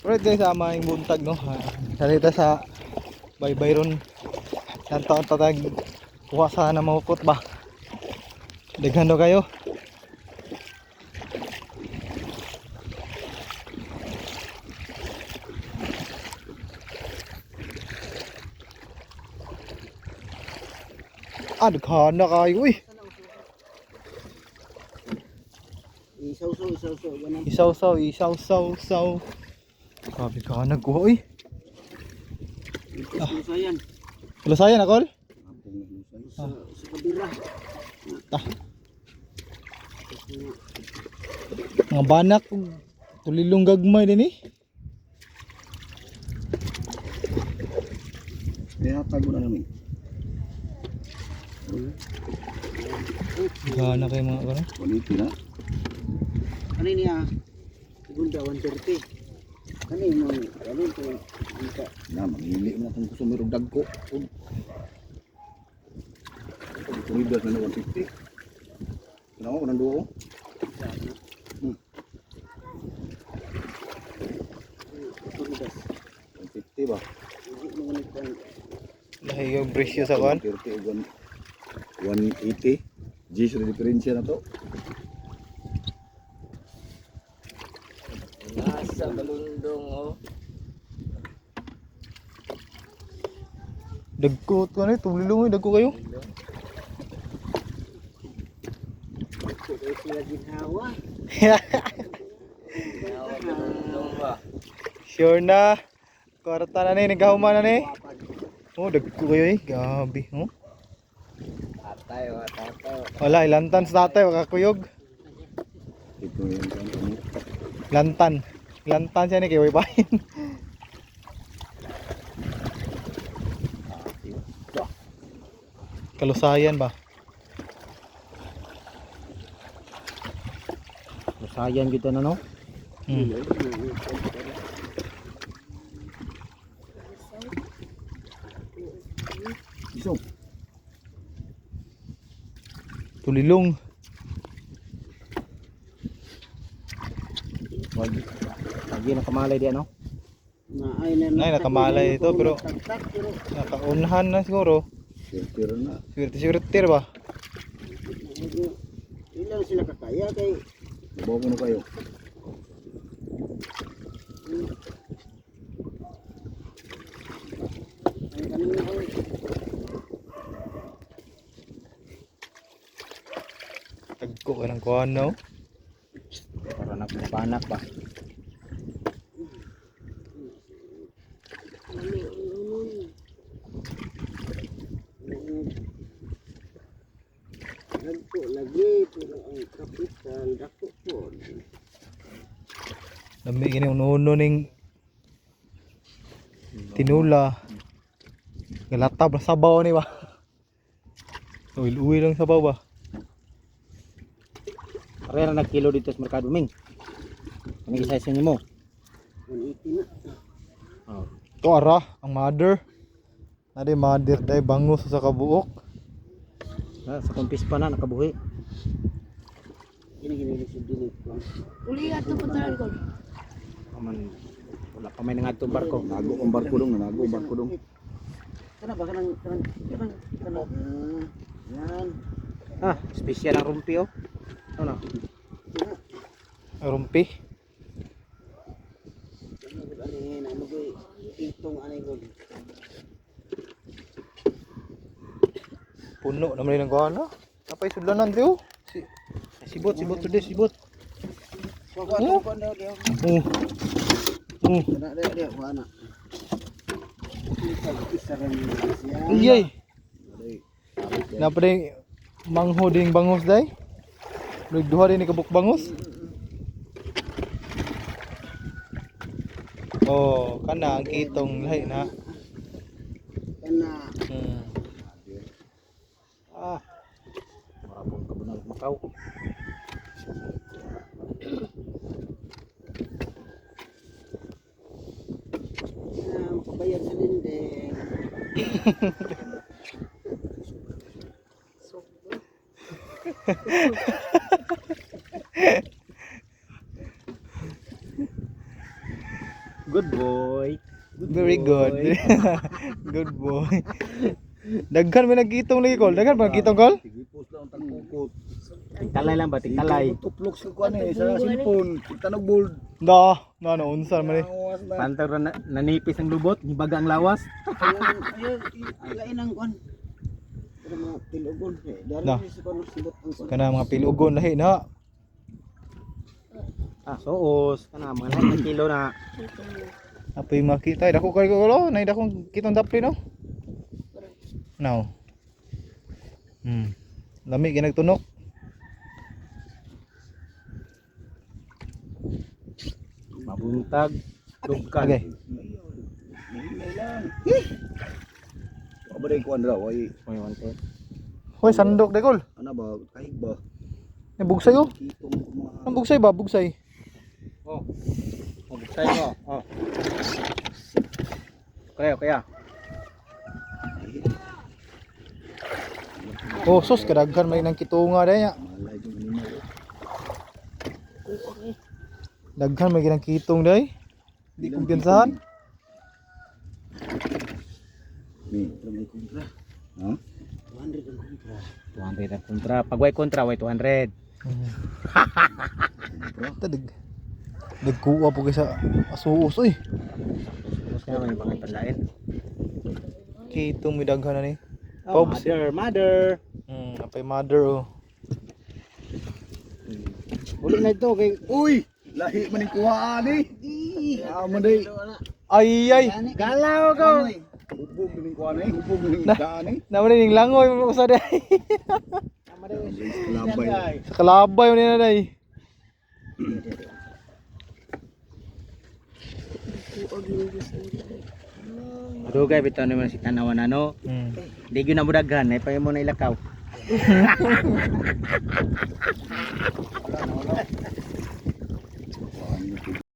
Right guys, sa aming buntag no. Ah, Salita sa baybay ron. Yan taon tatag kuha sana mahukot ba. Daghan daw kayo. Ah, daghan na kayo uy. Isaw-saw, isaw-saw. Yan ang Isaw Grabe ka nagkuha uy. isa yan. Kalasayan akol? Sa, sa kabira. Ah. Mga banak tulilong gagmay din eh. Kaya tago na namin. Gana kayo mga karon. Quality na. Ano niya? Segunda 130. Ano yung mga, ano ito? Na, mamili na kung gusto mayroong dagko. Pag tumidas na na 150. Kailangan ko ng duo. Hmm. 150 ba? Lahi yung presyo sa kan. 130 o 180. G's na diferensya na to. Nasa balundong oh. Dagko ko na tulilong eh, dagko kayo. sila ginhawa. Nawa balundong ba? Sure na. Kwarta na ni, nagkahuman na ni. Oh, dagko kayo eh. Gabi. Oh. Atay o atato. Wala, ilantan sa tatay, makakuyog. Ito yung ano. Lantan. Lantan siya ni, kay Wibahin. Kalusayan ba? Sayan kita na no? Hmm. Tulilong. Lagi na kamalay di ano? Na ay na Ay, nakamalay ito, pero- Nakaunahan na siguro. Filter na. Swerte-swerte ba? ilan sila kakaya kay Bawa ko na kayo. Tagko ka ng kuhan no? Para na panak ba? Dako lagi pero ang kapital dako po. Dami gini uno-uno ning tinula. Galatab na sabaw ni ba? Uil-uil lang sabaw ba? Pare na nagkilo dito sa merkado ming. Ano isa nimo? 180 na. Oh. Ito ara, ang mother. Nadi mother day bangus sa kabuok. Ah, sa kumpis pa na nakabuhi. Gini gini si dilit ko. Uli ato putaran ko. Aman wala pa may nangadtong barko. Nago ang barko dong, nago ang barko dong. Kana ba kanang kanang kanang kanang Ah, yan. Ah, special ang rumpi oh. Ano? Rumpi. Ano ano ko itong ano ko. Puno naman rin ang no? Napay sudlanan diyo. Si Sibot, sibot today, sibot. Oh. na. Oh. Oh. Na. Rin. Iyay. Napay mangho ding bangus day. Nagduha din ni kabuk bangus. Oh, kana ang kitong lahi na. Kana Hmm. ah marapong Ah, pabayad sa lindeng. Good boy. Very good. good boy. Daghan may nagkitong lagi kol. Daghan ba nagkitong kol? Tigipos lang ang tagkukot. Tigtalay lang ba? Tigtalay. Tuplok sa kuan eh, sa cellphone. Tanog bold. Da, na na unsa man eh. Na. Pantag na nanipis ang lubot, gibaga ang lawas. Ayun, ilain ang kuan. Pero mga tilugon. Eh, dari Na. sa kuan sibot ang kuan. Kana mga pilugon lahi na. Ah, soos. Kana mga lahat ng kilo na. Apa yung makita? Dako kay ko lo. Nay dako kitong dapli no. Now. Hmm. Lami ginagtunok. Mabuntag. Dugkan. Okay. Mahimay lang. Aba rin kuan raw ay Oy, wante. Hoy, sandok de kol. ano ba kahig ba? Ay, bugsay oh. Ko mga Ang bugsay ba? Bugsay. Oh. Oh, buksay mo. Oh. Kaya, kaya. Oh, sus kadaghan may nang kitunga daya. Daghan may ginang kitong day. Di kumpiyansahan. Pero may kontra. Ha? 200 ang kontra. 200 ang kontra. Pag way kontra, way 200. Tadig. Nagkuha po kay sa asuos oy. Tapos nga may mga tandain. Kitong may daghan na ni. Oh, Pobs. mother, mother. Hmm, apay mother oh. Uli na ito kay Uy! Lahi man yung kuhaan eh. Ah, man day. Ay ay. Galaw ko. Bubog din yung kuhaan eh. Bubog din yung Na- daan eh. Naman ning langoy usa day. Labay. Sa kalabay mo na day. Dugay bitaw naman si tanawan ano. Hmm. Di gyud na mo daghan, ay pa mo na ilakaw.